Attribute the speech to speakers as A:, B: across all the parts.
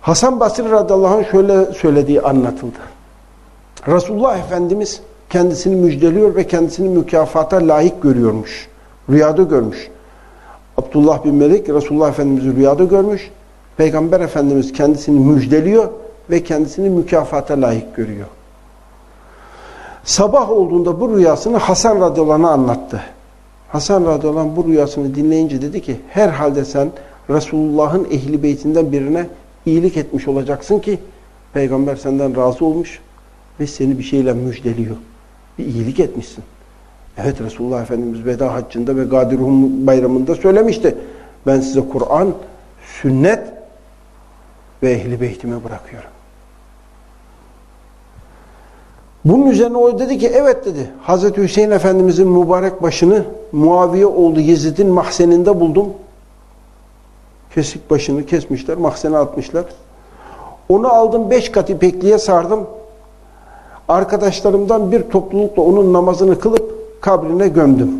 A: Hasan Basri radıyallahu anh şöyle söylediği anlatıldı. Resulullah Efendimiz kendisini müjdeliyor ve kendisini mükafata layık görüyormuş. Rüyada görmüş. Abdullah bin Melik Resulullah Efendimiz'i rüyada görmüş. Peygamber Efendimiz kendisini müjdeliyor ve kendisini mükafata layık görüyor. Sabah olduğunda bu rüyasını Hasan radıyallahu anlattı. Hasan radıyallahu anh bu rüyasını dinleyince dedi ki herhalde sen Resulullah'ın ehli beytinden birine iyilik etmiş olacaksın ki peygamber senden razı olmuş ve seni bir şeyle müjdeliyor. Bir iyilik etmişsin. Evet Resulullah Efendimiz veda haccında ve Gadiruhum bayramında söylemişti. Ben size Kur'an, sünnet ve ehli beytime bırakıyorum. Bunun üzerine o dedi ki evet dedi. Hazreti Hüseyin Efendimizin mübarek başını Muaviye oğlu Yezid'in mahzeninde buldum. Kesik başını kesmişler, mahzene atmışlar. Onu aldım beş kat ipekliğe sardım. Arkadaşlarımdan bir toplulukla onun namazını kılıp kabrine gömdüm.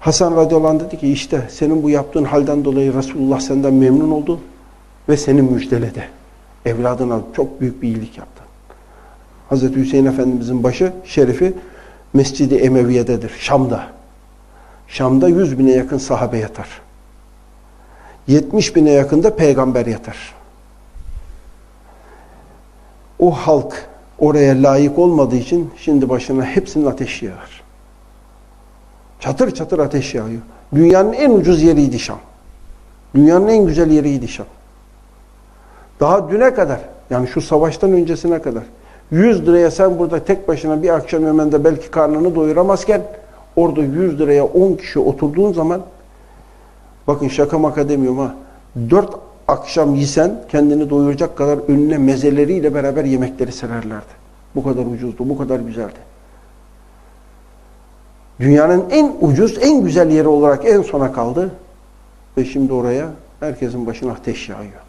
A: Hasan radıyallahu dedi ki işte senin bu yaptığın halden dolayı Resulullah senden memnun oldu ve seni müjdeledi. Evladına çok büyük bir iyilik yaptı. Hazreti Hüseyin Efendimizin başı şerifi Mescid-i Emeviye'dedir. Şam'da. Şam'da 100 bine yakın sahabe yatar. 70 bine yakında peygamber yatar. O halk oraya layık olmadığı için şimdi başına hepsinin ateş yağar. Çatır çatır ateş yağıyor. Dünyanın en ucuz yeriydi Şam. Dünyanın en güzel yeriydi Şam. Daha düne kadar yani şu savaştan öncesine kadar 100 liraya sen burada tek başına bir akşam yemende belki karnını doyuramazken orada 100 liraya 10 kişi oturduğun zaman bakın şaka maka demiyorum ha 4 akşam yisen kendini doyuracak kadar önüne mezeleriyle beraber yemekleri sererlerdi. Bu kadar ucuzdu, bu kadar güzeldi. Dünyanın en ucuz, en güzel yeri olarak en sona kaldı ve şimdi oraya herkesin başına ateş yağıyor.